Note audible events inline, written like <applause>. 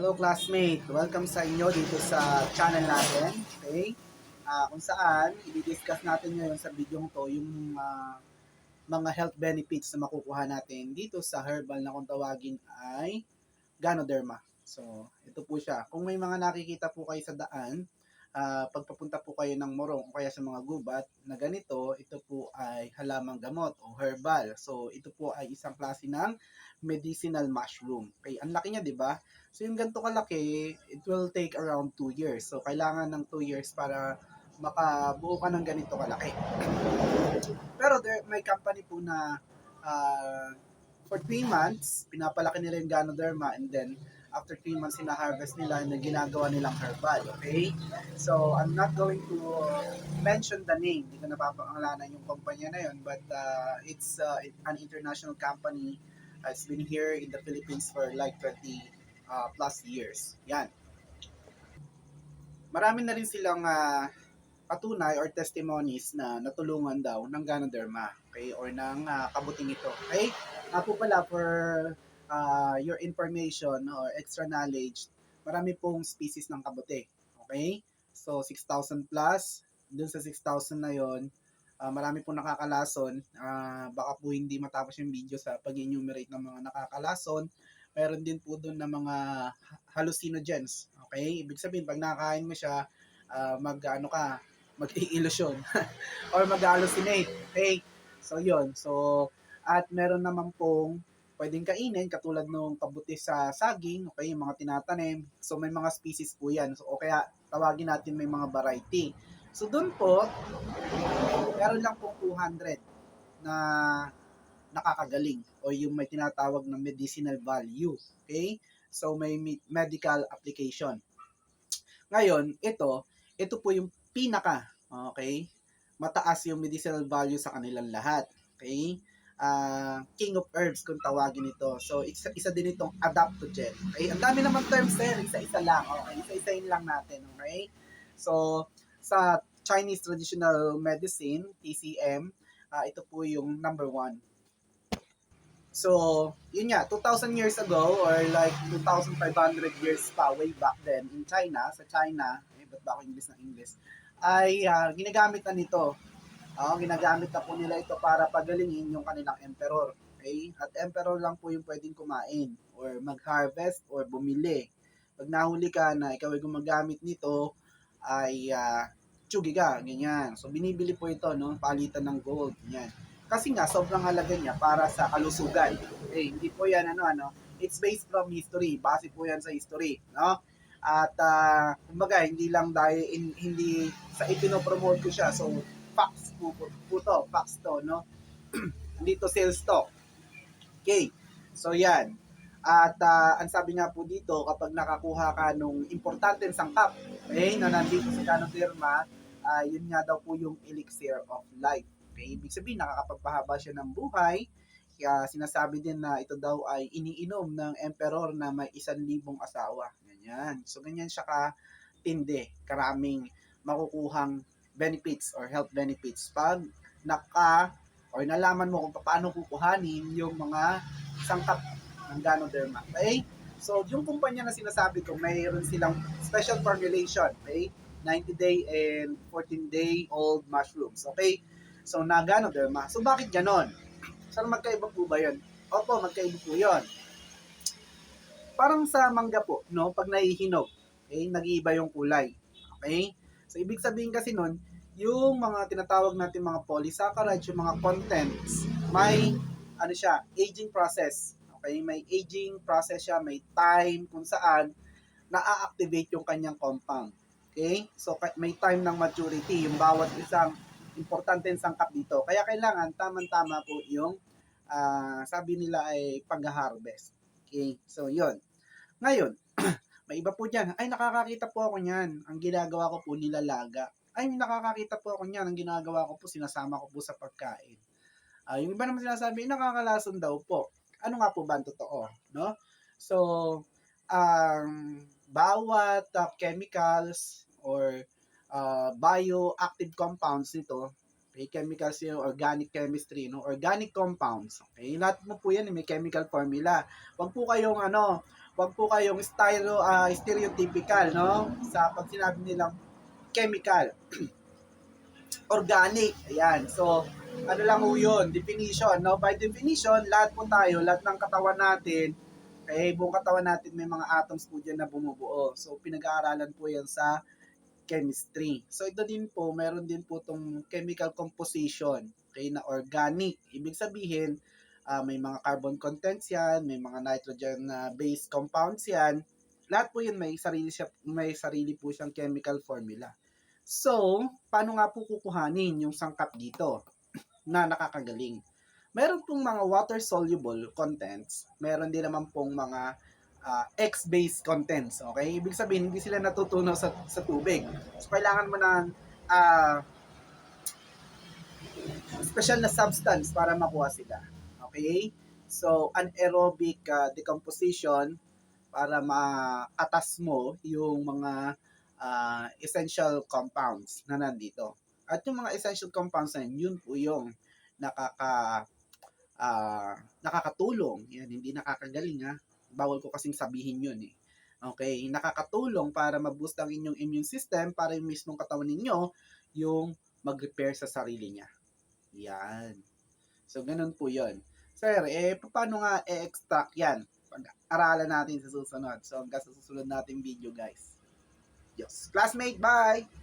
Hello classmate, welcome sa inyo dito sa channel natin. Okay? Ah, kung saan i-discuss natin ngayon sa video to yung ah, mga health benefits na makukuha natin dito sa herbal na kung tawagin ay Ganoderma. So, ito po siya. Kung may mga nakikita po kayo sa daan, ah, pagpapunta po kayo ng morong kaya sa mga gubat na ganito, ito po ay halamang gamot o herbal. So, ito po ay isang klase ng medicinal mushroom. Okay, ang laki niya, 'di ba? So yung ganito kalaki, it will take around 2 years. So kailangan ng 2 years para makabuo ka ng ganito kalaki. <clears throat> Pero there, may company po na uh, for 3 months, pinapalaki nila yung Ganoderma and then after 3 months sina-harvest nila and ginagawa nilang herbal. Okay? So I'm not going to mention the name. Hindi ko napapangalanan yung kumpanya na yun but uh, it's uh, an international company it's been here in the Philippines for like 20 uh, plus years. Yan. Marami na rin silang uh, patunay or testimonies na natulungan daw ng Ganoderma, okay, or ng uh, kabuting ito. Okay? Po pala for uh, your information or extra knowledge, marami pong species ng kabuti. Okay? So 6,000 plus, dun sa 6,000 na yon uh, marami pong nakakalason. Uh, baka po hindi matapos yung video sa pag-enumerate ng mga nakakalason. Meron din po doon na mga hallucinogens. Okay? Ibig sabihin, pag nakakain mo siya, uh, mag, ano ka, mag-illusion. <laughs> or mag-hallucinate. Okay? So, yon So, at meron naman pong pwedeng kainin, katulad nung kabuti sa saging, okay, yung mga tinatanim. So, may mga species po yan. So, o kaya, tawagin natin may mga variety. So, doon po, meron lang pong 200 na nakakagaling o yung may tinatawag na medicinal value. Okay? So, may medical application. Ngayon, ito, ito po yung pinaka, okay? Mataas yung medicinal value sa kanilang lahat. Okay? Uh, king of herbs kung tawagin ito. So, isa, isa din itong adaptogen. Okay? Ang dami naman terms there, isa-isa lang. Okay? Isa-isain lang natin. Okay? So, sa Chinese Traditional Medicine, TCM, uh, ito po yung number one. So, yun nga, 2,000 years ago or like 2,500 years pa way back then in China, sa China, eh, ba't ba ako English ng English, ay uh, ginagamit na nito. Uh, ginagamit na po nila ito para pagalingin yung kanilang emperor. Okay? At emperor lang po yung pwedeng kumain or mag-harvest or bumili. Pag nahuli ka na ikaw ay gumagamit nito, ay uh, tsugi ka, ganyan. So, binibili po ito, no, palitan ng gold, ganyan. Kasi nga, sobrang halaga niya para sa kalusugan. Okay, hindi po yan, ano, ano, it's based from history, base po yan sa history, no? At, uh, kumbaga, hindi lang dahil, in, hindi sa ipinopromote ko siya, so, facts po, po, to, facts to, no? <clears throat> hindi to sales talk. Okay, so yan. At uh, ang sabi nga po dito, kapag nakakuha ka nung importanteng sangkap, okay, na nandito sa Ganoderma, uh, yun nga daw po yung elixir of life. Okay, ibig sabihin nakakapagpahaba siya ng buhay. Kaya sinasabi din na ito daw ay iniinom ng emperor na may isang libong asawa. Ganyan. So ganyan siya ka tindi, karaming makukuhang benefits or health benefits pag naka or nalaman mo kung paano kukuhanin yung mga sangkap ng Ganoderma. Okay? So, yung kumpanya na sinasabi ko, mayroon silang special formulation. Okay? 90 day and 14 day old mushrooms. Okay? So, na Ganoderma. So, bakit ganon? <clears throat> Saan magkaiba po ba yun? Opo, magkaiba po yun. Parang sa mangga po, no? Pag nahihinog, okay? Nag-iiba yung kulay. Okay? So, ibig sabihin kasi nun, yung mga tinatawag natin mga polysaccharides, yung mga contents, may, ano siya, aging process. Okay? May aging process siya, may time kung saan na-activate yung kanyang compound. Okay? So, may time ng maturity, yung bawat isang importante sangkap dito. Kaya kailangan tamang-tama po yung uh, sabi nila ay pag-harvest. Okay? So, yun. Ngayon, <clears throat> may iba po dyan. Ay, nakakakita po ako niyan. Ang ginagawa ko po nilalaga. Ay, nakakakita po ako niyan. Ang ginagawa ko po, sinasama ko po sa pagkain. Uh, yung iba naman sinasabi, nakakalason daw po. Ano nga po ba ang totoo? No? So, ang um, bawat uh, chemicals or uh, bioactive compounds nito, okay, chemicals yung organic chemistry, no? Organic compounds. Okay, lahat mo po yan may chemical formula. Huwag po kayong ano, wag po kayong styro, ah, stereotypical, no? Sa pag sinabi nilang chemical. <clears throat> Organic, ayan. So, ano lang po yun, definition, no? By definition, lahat po tayo, lahat ng katawan natin, eh, buong katawan natin may mga atoms po dyan na bumubuo. So, pinag-aaralan po yan sa chemistry. So, ito din po, meron din po itong chemical composition, okay, na organic. Ibig sabihin, ah, may mga carbon contents yan, may mga nitrogen na based compounds yan. Lahat po yun may sarili siya, may sarili po siyang chemical formula. So, paano nga po kukuhanin yung sangkap dito <clears throat> na nakakagaling? Meron pong mga water-soluble contents, meron din naman pong mga ah, X-based contents, okay? Ibig sabihin, hindi sila natutunaw sa, sa tubig. So, kailangan mo ng ah, special na substance para makuha sila. Okay? So, anaerobic ah, decomposition para maatas mo yung mga ah, essential compounds na nandito. At yung mga essential compounds na yun, yun po yung nakaka ah, nakakatulong. Yan, hindi nakakagaling ha. Bawal ko kasing sabihin yun eh. Okay, nakakatulong para ma-boost ang inyong immune system para yung mismong katawan ninyo yung mag-repair sa sarili niya. Yan. So, ganun po yun. Sir, eh, paano nga i-extract yan? Pag-aralan natin sa susunod. So, hanggang sa susunod nating video, guys. Yes. Classmate, bye!